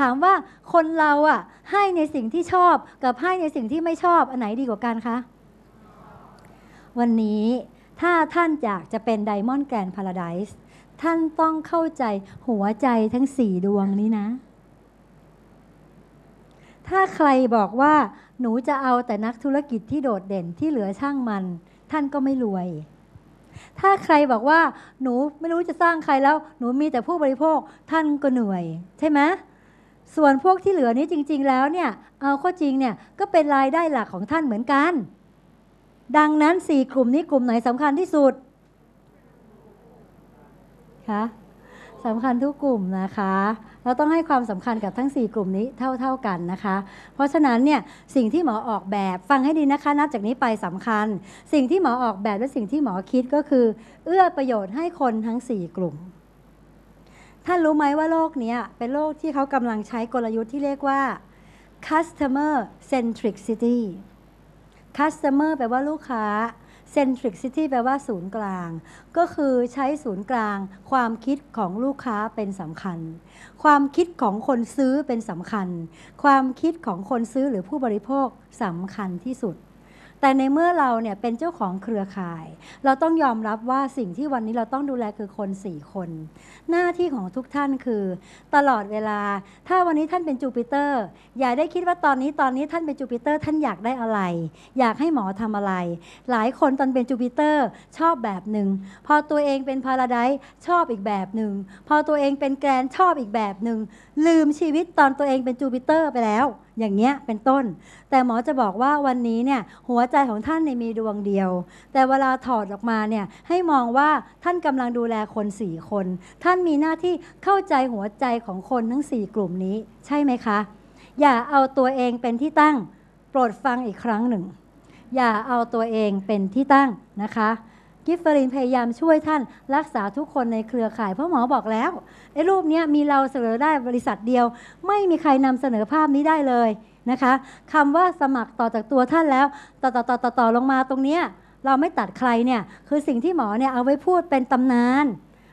ถามว่าคนเราอะให้ในสิ่งที่ชอบกับให้ในสิ่งที่ไม่ชอบอันไหนดีกว่ากันคะ วันนี้ถ้าท่านอยากจะเป็นไดมอนด์แกรนพาราไดส์ท่านต้องเข้าใจหัวใจทั้งสี่ดวงนี้นะ ถ้าใครบอกว่าหนูจะเอาแต่นักธุรกิจที่โดดเด่นที่เหลือช่างมัน ท่านก็ไม่รวย ถ้าใครบอกว่าหนูไม่รู้จะสร้างใครแล้ว หนูมีแต่ผู้บริโภคท่านก็เหนื่อย ใช่ไหม ส่วนพวกที่เหลือนี้จริง ๆ แล้วเนี่ย เอาข้อจริงเนี่ยก็เป็นรายได้หลักของท่านเหมือนกัน ดังนั้นสี่กลุ่มนี้กลุ่มไหนสำคัญที่สุดคะสำคัญทุกกลุ่มนะคะ เราต้องให้ความสำคัญกับทั้ง 4 กลุ่มนี้เท่า ๆกันนะคะ เพราะฉะนั้นเนี่ยสิ่งที่หมอออกแบบฟังให้ดีนะคะ นับจากนี้ไปสำคัญ สิ่งที่หมอออกแบบและสิ่งที่หมอคิดก็คือ เอื้อประโยชน์ให้คนทั้ง 4 กลุ่ม ท่านรู้ไหมว่าโลกนี้เป็นโลกที่เขากำลังใช้กลยุทธ์ที่เรียกว่า customer centricity customer แปลว่าลูกค้า centricity แปลว่าศูนย์กลาง ก็คือใช้ศูนย์กลาง ความคิดของลูกค้าเป็นสำคัญ ความคิดของคนซื้อเป็นสำคัญ ความคิดของคนซื้อหรือผู้บริโภคสำคัญที่สุด แต่ในเมื่อเราเนี่ยเป็นเจ้าของเครือข่าย เราต้องยอมรับว่าสิ่งที่วันนี้เราต้องดูแลคือคนสี่คน หน้าที่ของทุกท่านคือ ตลอดเวลา ถ้าวันนี้ท่านเป็นจูปิเตอร์ อย่าได้คิดว่าตอนนี้ตอนนี้ท่านเป็นจูปิเตอร์ ท่านอยากได้อะไร อยากให้หมอทำอะไร หลายคนตอนเป็นจูปิเตอร์ชอบแบบหนึ่งพอตัวเองเป็นพาราไดซ์ชอบอีกแบบหนึ่งพอตัวเองเป็นแกรนชอบอีกแบบหนึ่งลืมชีวิตตอนตัวเองเป็นจูปิเตอร์ไปแล้ว อย่างเงี้ยเป็นต้น แต่หมอจะบอกว่าวันนี้เนี่ยหัวใจของท่านในยมีดวงเดียว แต่เวลาถอดออกมาเนี่ยให้มองว่าท่านกำลังดูแลคนสี่คน ท่านมีหน้าที่เข้าใจหัวใจของคนทั้งสี่กลุ่มนี้ใช่ไหมคะ อย่าเอาตัวเองเป็นที่ตั้ง โปรดฟังอีกครั้งหนึ่ง อย่าเอาตัวเองเป็นที่ตั้งนะคะ กิฟเฟอรินพยายามช่วยท่านรักษาทุกคนในเครือข่ายเพราะหมอบอกแล้วไอ้รูปนี้มีเราเสนอได้บริษัทเดียว ไม่มีใครนำเสนอภาพนี้ได้เลยนะคะคำว่าสมัครต่อจากตัวท่านแล้ว ต่อต่อต่อต่อต่อลงมาตรงเนี้ยเราไม่ตัดใครเนี่ยคือสิ่งที่หมอเนี่ยเอาไว้พูดเป็นตำนาน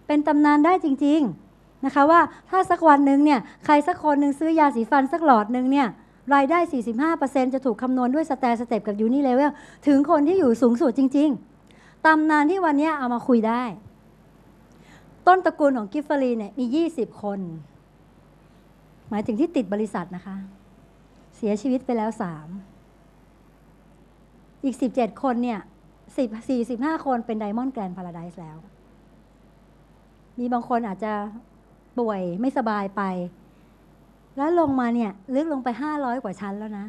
เป็นตำนานได้จริง ๆนะคะว่าถ้าสักวันหนึ่งเนี่ยใครสักคนหนึ่งซื้อยาสีฟันสักหลอดหนึ่งเนี่ยรายได้ 45%จะถูกคำนวณด้วยสแตสเต็ปกับยูนิเลเวลถึงคนที่อยู่สูงสุดจริง ๆ ตำนานที่วันนี้เอามาคุยได้ ต้นตระกูลของกิฟฟอรีเนี่ยมี 20 คน หมายถึงที่ติดบริษัทนะคะ เสียชีวิตไปแล้วสามอีก 17 คนเนี่ย10 45คนเป็นไดมอนด์แกรนพาราไดส์แล้ว มีบางคนอาจจะป่วยไม่สบายไป แล้วลงมาเนี่ย ลึกลงไป500กว่าชั้นแล้วนะ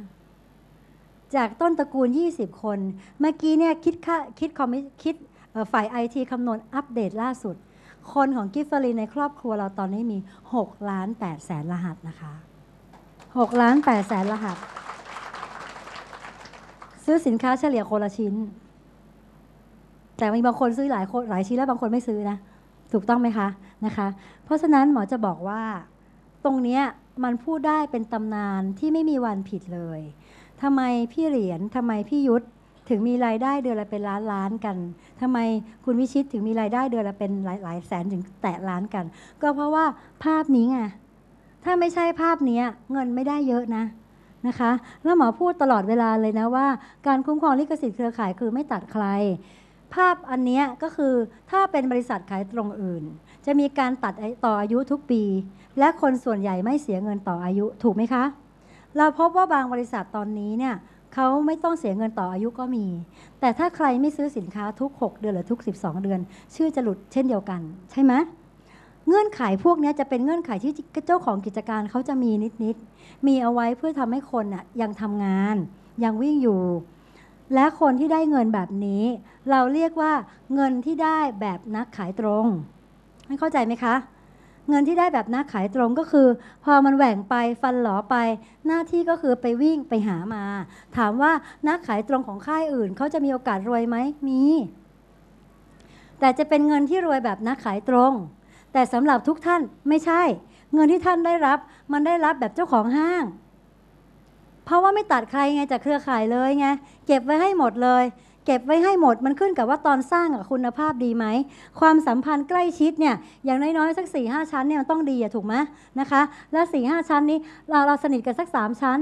จากต้นตระกูล 20 คน เมื่อกี้เนี่ยคิดค่าคิดคอมิคิดฝ่ายไอทีคำนวณอัปเดตล่าสุด คนของกิฟเฟอรีในครอบครัวเราตอนนี้มี 6 ล้าน8แสนรหัสนะคะ 6 ล้าน8แสนรหัส ซื้อสินค้าเฉลี่ยคนละชิ้น แต่มีบางคนซื้อหลายคนหลายชิ้นแล้วบางคนไม่ซื้อนะ ถูกต้องไหมคะนะคะ เพราะฉะนั้นหมอจะบอกว่าตรงนี้มันพูดได้เป็นตำนานที่ไม่มีวันผิดเลย ทำไมพี่เหรียญทำไมพี่ยุทธถึงมีรายได้เดือนละเป็นล้านล้านกันทำไมคุณวิชิตถึงมีรายได้เดือนละเป็นหลายหลายแสนถึงแตะล้านกัน ก็เพราะว่าภาพนี้ไง ถ้าไม่ใช่ภาพนี้เงินไม่ได้เยอะนะนะคะ แล้วหมอพูดตลอดเวลาเลยนะว่า การคุ้มครองลิขสิทธิ์เครือข่ายคือไม่ตัดใคร ภาพอันนี้ก็คือถ้าเป็นบริษัทขายตรงอื่น จะมีการตัดต่ออายุทุกปี และคนส่วนใหญ่ไม่เสียเงินต่ออายุถูกไหมคะ เราพบว่าบางบริษัทตอนนี้เนี่ยเขาไม่ต้องเสียเงินต่ออายุก็มี แต่ถ้าใครไม่ซื้อสินค้าทุก 6 เดือนหรือทุก 12 เดือน ชื่อจะหลุดเช่นเดียวกัน ใช่ไหมเงื่อนไขพวกนี้จะเป็นเงื่อนไขที่เจ้าของกิจการเขาจะมีนิดๆมีเอาไว้เพื่อทำให้คนน่ะยังทำงาน ยังวิ่งอยู่ และคนที่ได้เงินแบบนี้ เราเรียกว่าเงินที่ได้แบบนักขายตรงให้เข้าใจไหมคะ เงินที่ได้แบบนักขายตรงก็คือ พอมันแหว่งไปฟันหลอไป หน้าที่ก็คือไปวิ่งไปหามา ถามว่านักขายตรงของค่ายอื่นเขาจะมีโอกาสรวยไหมมีแต่จะเป็นเงินที่รวยแบบนักขายตรง แต่สำหรับทุกท่านไม่ใช่ เงินที่ท่านได้รับมันได้รับแบบเจ้าของห้าง เพราะว่าไม่ตัดใครไงจากเครือข่ายเลยไงเก็บไว้ให้หมดเลย เก็บไว้ให้หมดมันขึ้นกับว่าตอนสร้างอะคุณภาพดีไหม ความสัมพันธ์ใกล้ชิดเนี่ยอย่างน้อยๆสัก4ี่ห้าชั้นเนี่ยมันต้องดีอะถูกไหมนะคะแล้ว4ี่ห้าชั้นนี้เราเราสนิทกันสัก 3 ชั้น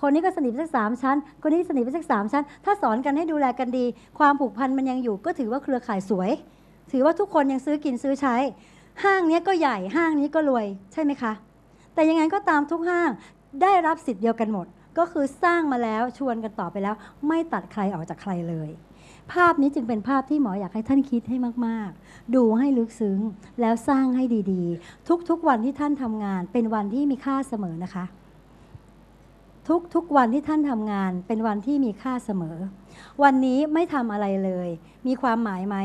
คนนี้ก็สนิทไปสักสามชั้น คนนี้สนิทไปสักสามชั้น ถ้าสอนกันให้ดูแลกันดี ความผูกพันมันยังอยู่ ก็ถือว่าเครือข่ายสวย ถือว่าทุกคนยังซื้อกินซื้อใช้ ห้างนี้ก็ใหญ่ ห้างนี้ก็รวย ใช่ไหมคะ แต่ยังไงก็ตามทุกห้างได้รับสิทธิ์เดียวกันหมด ก็คือสร้างมาแล้วชวนกันต่อไปแล้ว ไม่ตัดใครออกจากใครเลย ภาพนี้จึงเป็นภาพที่หมออยากให้ท่านคิดให้มาก ๆ ดูให้ลึกซึ้งแล้วสร้างให้ดีๆ ทุกๆวันที่ท่านทำงาน เป็นวันที่มีค่าเสมอนะคะ ทุกๆวันที่ท่านทำงาน เป็นวันที่มีค่าเสมอ วันนี้ไม่ทำอะไรเลย มีความหมายไหม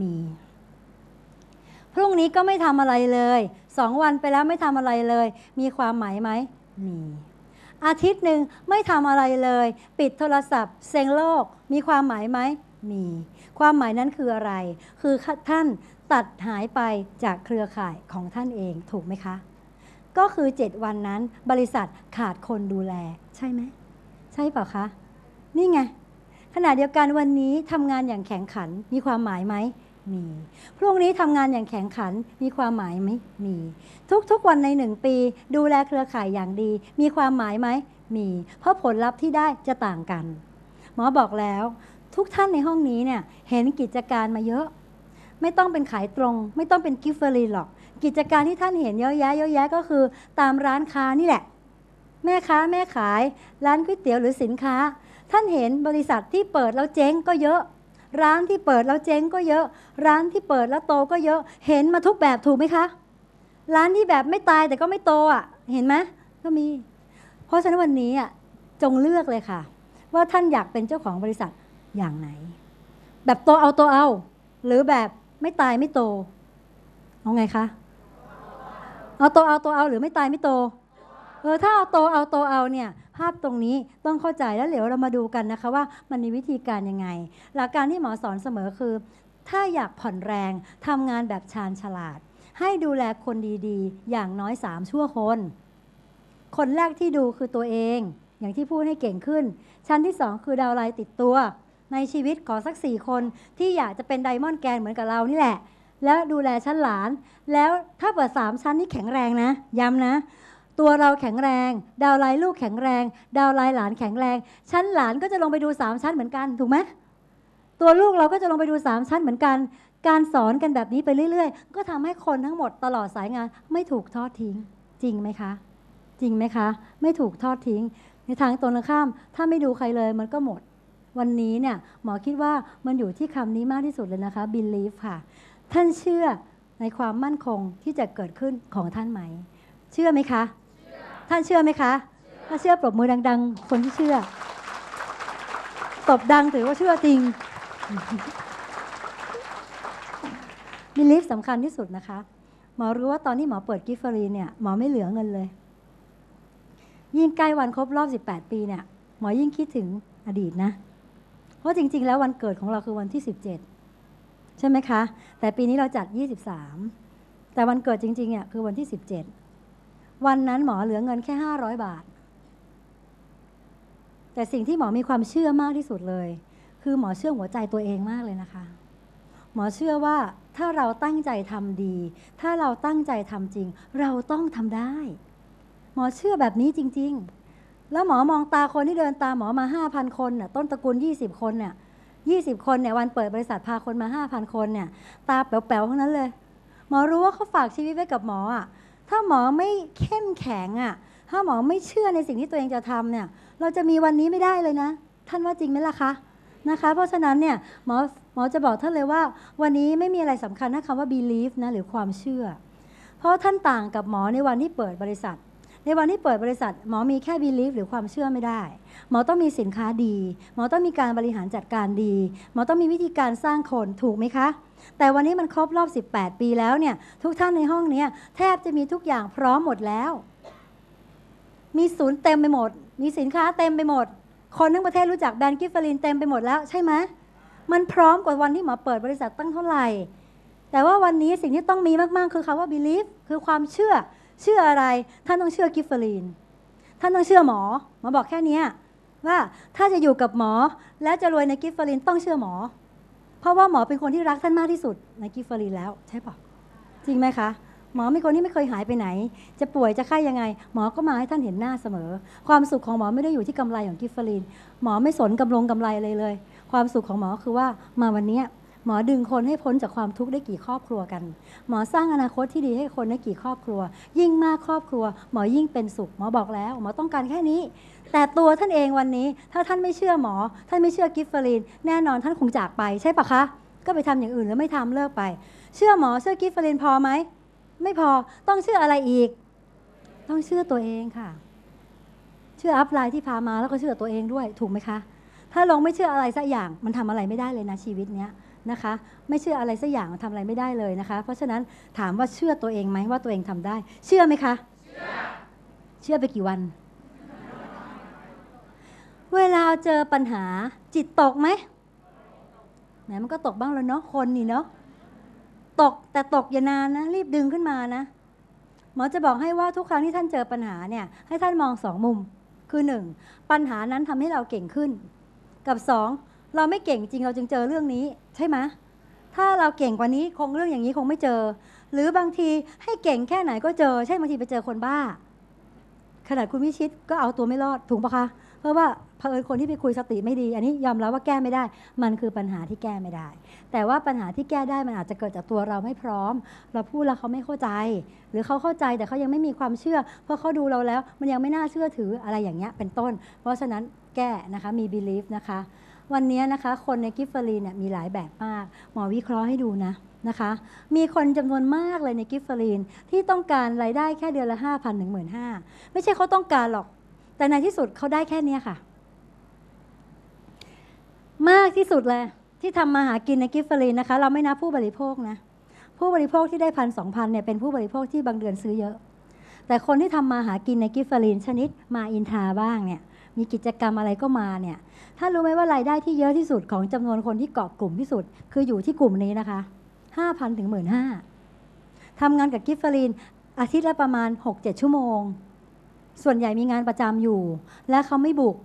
มีพรุ่งนี้ก็ไม่ทำอะไรเลย สองวันไปแล้วไม่ทำอะไรเลย มีความหมายไหมมี อาทิตย์หนึ่งไม่ทำอะไรเลย ปิดโทรศัพท์ เซ็งโลก มีความหมายไหม มี ความหมายนั้นคืออะไร คือท่านตัดหายไปจากเครือข่ายของท่านเองถูกไหมคะ ก็คือ 7 วันนั้นบริษัทขาดคนดูแลใช่ไหม ใช่เปล่าคะ นี่ไงขณะเดียวกันวันนี้ทำงานอย่างแข็งขันมีความหมายไหม มีพรุ่งนี้ทำงานอย่างแข็งขันมีความหมายไหมมี ทุกๆวันในหนึ่งปี ดูแลเครือข่ายอย่างดี มีความหมายไหมมี เพราะผลลัพธ์ที่ได้จะต่างกัน หมอบอกแล้วทุกท่านในห้องนี้เนี่ยเห็นกิจการมาเยอะ ไม่ต้องเป็นขายตรง ไม่ต้องเป็นกิฟเฟอรีหรอก กิจการที่ท่านเห็นเยอะแยะเยอะแยะก็คือ ตามร้านค้านี่แหละ แม่ค้าแม่ขาย ร้านก๋วยเตี๋ยวหรือสินค้า ท่านเห็นบริษัทที่เปิดแล้วเจ๊งก็เยอะ ร้านที่เปิดแล้วเจ๊งก็เยอะ ร้านที่เปิดแล้วโตก็เยอะ เห็นมาทุกแบบถูกไหมคะ ร้านที่แบบไม่ตายแต่ก็ไม่โตอะ เห็นไหมก็มี เพราะฉะนั้นวันนี้อะจงเลือกเลยค่ะ ว่าท่านอยากเป็นเจ้าของบริษัทอย่างไหน แบบโตเอาโตเอา หรือแบบไม่ตายไม่โตเอาไงคะเอาโตเอาโตเอาหรือไม่ตายไม่โตเออถ้าเอาโตเอาโตเอาเนี่ย ภาพตรงนี้ต้องเข้าใจแล้วเดี๋ยวเรามาดูกันนะคะว่ามันมีวิธีการยังไง หลักการที่หมอสอนเสมอคือ ถ้าอยากผ่อนแรงทำงานแบบชาญฉลาด ให้ดูแลคนดีๆ อย่างน้อยสามชั่วคน คนแรกที่ดูคือตัวเอง อย่างที่พูดให้เก่งขึ้น ชั้นที่สองคือดาวไลน์ติดตัว ในชีวิตขอสักสี่คนที่อยากจะเป็นไดมอนด์แกนเหมือนกับเรานี่แหละแล้วดูแลชั้นหลาน แล้วถ้าเปิดสามชั้นนี่แข็งแรงนะ ย้ำนะ ตัวเราแข็งแรง ดาวไลน์ลูกแข็งแรง ดาวไลน์หลานแข็งแรง ชั้นหลานก็จะลงไปดูสามชั้นเหมือนกันถูกไหมตัวลูกเราก็จะลงไปดูสามชั้นเหมือนกัน การสอนกันแบบนี้ไปเรื่อยๆ ก็ทำให้คนทั้งหมดตลอดสายงานไม่ถูกทอดทิ้ง จริงไหมคะ จริงไหมคะ ไม่ถูกทอดทิ้ง ในทางตรงกันข้าม ถ้าไม่ดูใครเลยมันก็หมด วันนี้เนี่ยหมอคิดว่ามันอยู่ที่คำนี้มากที่สุดเลยนะคะ believe ค่ะ ท่านเชื่อในความมั่นคงที่จะเกิดขึ้นของท่านไหม เชื่อไหมคะ ท่านเชื่อไหมคะ ถ้าเชื่อปรบมือดัง ๆ คนที่เชื่อ ตบดังถือว่าเชื่อจริงบิลีฟสำคัญที่สุดนะคะ หมอรู้ว่าตอนที่หมอเปิดกิฟเฟอรีเนี่ยหมอไม่เหลือเงินเลย ยิ่งใกล้วันครบรอบ 18 ปีเนี่ย หมอยิ่งคิดถึงอดีตนะ เพราะจริง ๆ แล้ววันเกิดของเราคือวันที่ 17 ใช่ไหมคะ แต่ปีนี้เราจัด 23 แต่วันเกิดจริงๆเนี่ยคือวันที่ 17 วันนั้นหมอเหลือเงินแค่ 500 บาท แต่สิ่งที่หมอมีความเชื่อมากที่สุดเลย คือหมอเชื่อหัวใจตัวเองมากเลยนะคะ หมอเชื่อว่าถ้าเราตั้งใจทำดี ถ้าเราตั้งใจทำจริง เราต้องทำได้ หมอเชื่อแบบนี้จริง ๆ แล้วหมอมองตาคนที่เดินตามหมอมา 5,000 คนน่ะต้นตระกูล 20 คนเนี่ย20 คนเนี่ยวันเปิดบริษัทพาคนมา 5,000 คนเนี่ยตาแป๋วๆทั้งนั้นเลย หมอรู้ว่าเขาฝากชีวิตไว้กับหมออะ ถ้าหมอไม่เข้มแข็งอะ ถ้าหมอไม่เชื่อในสิ่งที่ตัวเองจะทำเนี่ย เราจะมีวันนี้ไม่ได้เลยนะ ท่านว่าจริงไหมล่ะคะนะคะ เพราะฉะนั้นเนี่ยหมอหมอจะบอกท่านเลยว่า วันนี้ไม่มีอะไรสำคัญนะคำว่า believe นะหรือความเชื่อ เพราะท่านต่างกับหมอในวันที่เปิดบริษัท ในวันที่เปิดบริษัท หมอมีแค่ believe หรือความเชื่อไม่ได้ หมอต้องมีสินค้าดี หมอต้องมีการบริหารจัดการดี หมอต้องมีวิธีการสร้างคนถูกไหมคะ แต่วันนี้มันครบรอบ 18 ปีแล้วเนี่ยทุกท่านในห้องเนี้ยแทบจะมีทุกอย่างพร้อมหมดแล้ว มีศูนย์เต็มไปหมด มีสินค้าเต็มไปหมด คนทั้งประเทศรู้จักแบรนด์กิฟเฟอรินเต็มไปหมดแล้วใช่ไหมมันพร้อมกว่าวันที่หมอเปิดบริษัทตั้งเท่าไหร่แต่ว่าวันนี้สิ่งที่ต้องมีมาก ๆ คือคำว่า belief คือความเชื่อ เชื่ออะไร ท่านต้องเชื่อกิฟเฟอรีน ท่านต้องเชื่อหมอ หมอบอกแค่นี้ว่าถ้าจะอยู่กับหมอและจะรวยในกิฟเฟลินต้องเชื่อหมอ เพราะว่าหมอเป็นคนที่รักท่านมากที่สุดในกิฟเฟลินแล้วใช่ปะจริงไหมคะหมอเป็นคนที่ไม่เคยหายไปไหน จะป่วยจะไข้ยังไง หมอก็มาให้ท่านเห็นหน้าเสมอ ความสุขของหมอไม่ได้อยู่ที่กำไรของกิฟเฟลินหมอไม่สนกำลงกำไรเลยเลย ความสุขของหมอคือว่ามาวันนี้ หมอดึงคนให้พ้นจากความทุกข์ได้กี่ครอบครัวกัน หมอสร้างอนาคตที่ดีให้คนได้กี่ครอบครัว ยิ่งมากครอบครัว หมอยิ่งเป็นสุข หมอบอกแล้ว หมอต้องการแค่นี้ แต่ตัวท่านเองวันนี้ ถ้าท่านไม่เชื่อหมอ ท่านไม่เชื่อกิฟเฟอรีน แน่นอนท่านคงจากไปใช่ปะคะ ก็ไปทำอย่างอื่นหรือไม่ทำเลิกไป เชื่อหมอเชื่อกิฟเฟอรีนพอไหม ไม่พอ ต้องเชื่ออะไรอีก ต้องเชื่อตัวเองค่ะ เชื่ออัพไลน์ที่พามาแล้วก็เชื่อตัวเองด้วย ถูกไหมคะ ถ้าลองไม่เชื่ออะไรสักอย่าง มันทำอะไรไม่ได้เลยนะชีวิตเนี้ย นะคะ ไม่เชื่ออะไรสักอย่างมันทำอะไรไม่ได้เลยนะคะ เพราะฉะนั้นถามว่าเชื่อตัวเองไหมว่าตัวเองทำได้ เชื่อไหมคะ เชื่อ เชื่อไปกี่วัน เวลาเจอปัญหาจิตตกไหมแหมมันก็ตกบ้างแล้วเนาะคนนี่เนาะตกแต่ตกอย่านานนะ รีบดึงขึ้นมานะหมอจะบอกให้ว่าทุกครั้งที่ท่านเจอปัญหาเนี่ยให้ท่านมองสองมุมคือหนึ่งปัญหานั้นทำให้เราเก่งขึ้น กับสอง เราไม่เก่งจริงเราจึงเจอเรื่องนี้ใช่ไหมถ้าเราเก่งกว่านี้คงเรื่องอย่างนี้คงไม่เจอ หรือบางทีให้เก่งแค่ไหนก็เจอ ใช่บางทีไปเจอคนบ้า ขนาดคุณวิชิตก็เอาตัวไม่รอดถูกปะคะ เพราะว่าเผอิญคนที่ไปคุยสติไม่ดี อันนี้ยอมรับว่าแก้ไม่ได้ มันคือปัญหาที่แก้ไม่ได้ แต่ว่าปัญหาที่แก้ได้มันอาจจะเกิดจากตัวเราไม่พร้อม เราพูดแล้วเขาไม่เข้าใจ หรือเขาเข้าใจแต่เขายังไม่มีความเชื่อ เพราะเขาดูเราแล้วมันยังไม่น่าเชื่อถืออะไรอย่างเงี้ยเป็นต้น เพราะฉะนั้นแก้นะคะมี belief นะคะ วันนี้นะคะคนในกิฟเฟอรีเนี่ยมีหลายแบบมาก หมอวิเคราะห์ให้ดูนะนะคะ มีคนจำนวนมากเลยในกิฟเฟอรีนที่ต้องการรายได้แค่เดือนละ5 0 0 0ถึงหมื่นห้าไม่ใช่เขาต้องการหรอก แต่ในที่สุดเขาได้แค่นี้ค่ะ มากที่สุดเลยที่ทำมาหากินในกิฟเฟอรีนนะคะ เราไม่นับผู้บริโภคนะ ผู้บริโภคที่ได้พันสองพันเนี่ยเป็นผู้บริโภคที่บางเดือนซื้อเยอะ แต่คนที่ทำมาหากินในกิฟเฟอรีนชนิดมาอินทาบ้างเนี่ย มีกิจกรรมอะไรก็มาเนี่ยถ้ารู้ไหมว่ารายได้ที่เยอะที่สุดของจำนวนคนที่เกาะกลุ่มที่สุด คืออยู่ที่กลุ่มนี้นะคะ 5,000ถึง15,000ทำงานกับกิฟเฟอรีนอาทิตย์ละประมาณ 6-7 ชั่วโมง ส่วนใหญ่มีงานประจำอยู่ และเขาไม่บุก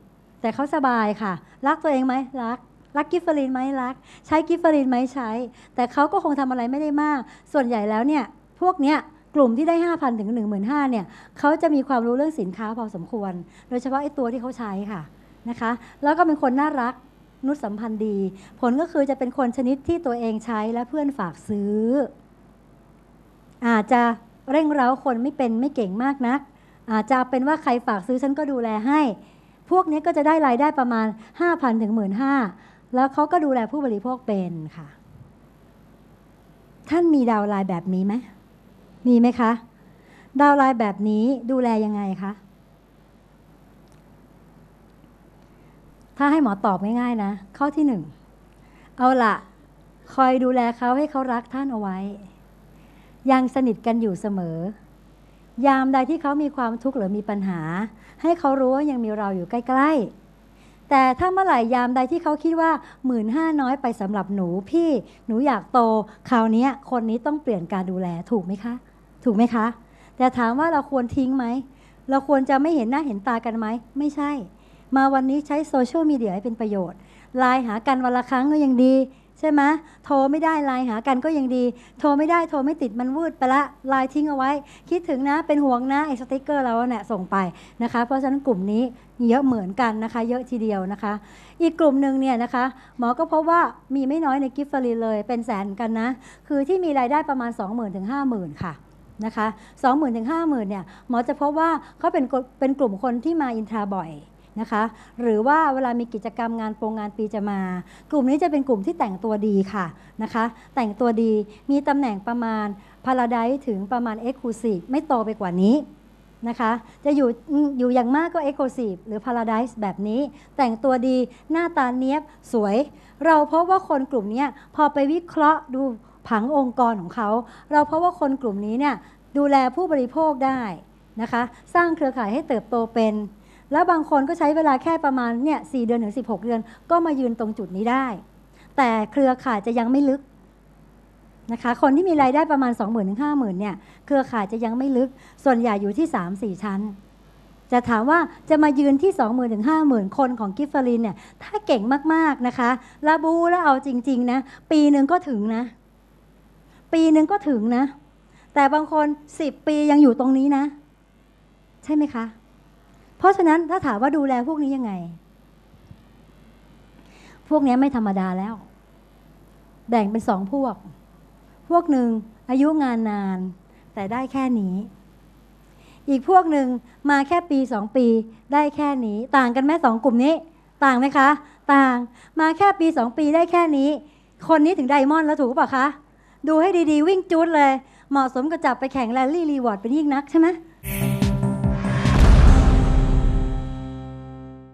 แต่เขาสบายค่ะ รักตัวเองไหมรัก รักกิฟเฟอรีนไหมรัก ใช้กิฟเฟอรีนไหมใช้ แต่เขาก็คงทำอะไรไม่ได้มาก ส่วนใหญ่แล้วเนี่ย พวกเนี้ย กลุ่มที่ได้ 5,000 ถึง 15,000เนี่ยเขาจะมีความรู้เรื่องสินค้าพอสมควร โดยเฉพาะไอ้ตัวที่เขาใช้ค่ะนะคะ แล้วก็เป็นคนน่ารักนุษสัมพันธ์ดี ผลก็คือจะเป็นคนชนิดที่ตัวเองใช้และเพื่อนฝากซื้อ อาจจะเร่งเร้าคนไม่เป็นไม่เก่งมากนัก อาจจะเป็นว่าใครฝากซื้อฉันก็ดูแลให้ พวกนี้ก็จะได้รายได้ประมาณ 5,000ถึง15,000แล้วเขาก็ดูแลผู้บริโภคเป็นค่ะ ท่านมีดาวไลน์แบบนี้ไหม มีไหมคะ ดาวไลน์แบบนี้ดูแลยังไงคะ ถ้าให้หมอตอบง่ายๆนะ ข้อที่หนึ่ง เอาละคอยดูแลเขาให้เขารักท่านเอาไว้ ยังสนิทกันอยู่เสมอ ยามใดที่เขามีความทุกข์หรือมีปัญหา ให้เขารู้ว่ายังมีเราอยู่ใกล้ ๆ แต่ถ้าเมื่อไหร่ยามใดที่เขาคิดว่าหมื่นห้าน้อยไปสำหรับหนูพี่ หนูอยากโต คราวนี้คนนี้ต้องเปลี่ยนการดูแลถูกไหมคะ ถูกไหมคะ แต่ถามว่าเราควรทิ้งไหม เราควรจะไม่เห็นหน้าเห็นตากันไหม ไม่ใช่ มาวันนี้ใช้โซเชียลมีเดียให้เป็นประโยชน์ ไลน์หากันวันละครั้งก็ยังดี ใช่ไหมโทรไม่ได้ไลน์หากันก็ยังดี โทรไม่ได้โทรไม่ติดมันวืดไปละไลน์ทิ้งเอาไว้ คิดถึงนะเป็นห่วงนะไอ้สติกเกอร์เราเนี่ยส่งไปนะคะ เพราะฉะนั้นกลุ่มนี้เยอะเหมือนกันนะคะ เยอะทีเดียวนะคะ อีกกลุ่มหนึ่งเนี่ยนะคะ หมอก็พบว่ามีไม่น้อยในกิฟต์ฟรีเลยเป็นแสนกันนะ คือที่มีรายได้ประมาณ 20,000ถึง50,000 ค่ะ นะคะ20,000ถึง50,000เนี่ยหมอจะพบว่าเขาเป็นเป็นกลุ่มคนที่มาอินทราบ่อยนะคะหรือว่าเวลามีกิจกรรมงานโปรงงานปีจะมา กลุ่มนี้จะเป็นกลุ่มที่แต่งตัวดีค่ะนะคะแต่งตัวดีมีตำแหน่งประมาณพาราไดถึงประมาณเอ็กซ์คลูซีฟไม่โตไปกว่านี้นะคะจะอยู่อยู่อย่างมากก็เอ็กซ์คลูซีฟหรือพาราไดแบบนี้ แต่งตัวดีหน้าตาเนี้ยบสวย เราพบว่าคนกลุ่มนี้พอไปวิเคราะห์ดู ผังองค์กรของเขา เราเพบว่าคนกลุ่มนี้เนี่ยดูแลผู้บริโภคได้นะคะ สร้างเครือข่ายให้เติบโตเป็น แล้วบางคนก็ใช้เวลาแค่ประมาณเนี่ยสเดือนถึง 16 เดือน ก็มายืนตรงจุดนี้ได้ แต่เครือข่ายจะยังไม่ลึกนะคะ คนที่มีรายได้ประมาณ 20,000ถึง50,000เนี่ย เครือข่ายจะยังไม่ลึก ส่วนใหญ่อยู่ที่ 3-4 ชั้น จะถามว่าจะมายืนที่ 20,000ถึง50,000 คนของกิฟฟารินเนี่ย ถ้าเก่งมากๆนะคะลาบูแล้วเอาจริง ๆ นะ ปีหนึ่งก็ถึงนะ ปีหนึ่งก็ถึงนะ แต่บางคน10ปียังอยู่ตรงนี้นะ ใช่ไหมคะ เพราะฉะนั้นถ้าถามว่าดูแลพวกนี้ยังไง พวกนี้ไม่ธรรมดาแล้ว แบ่งเป็นสองพวก พวกหนึ่งอายุงานนาน แต่ได้แค่นี้ อีกพวกหนึ่งมาแค่ปีสองปีได้แค่นี้ ต่างกันไหมสองกลุ่มนี้ ต่างไหมคะ ต่างมาแค่ปีสองปีได้แค่นี้ คนนี้ถึงไดมอนด์แล้วถูกเปล่าคะ ดูให้ดีๆ วิ่งจูดเลย เหมาะสมกับจับไปแข่งแรลลี่รีวอร์ดเป็นยิ่งนักใช่ไหม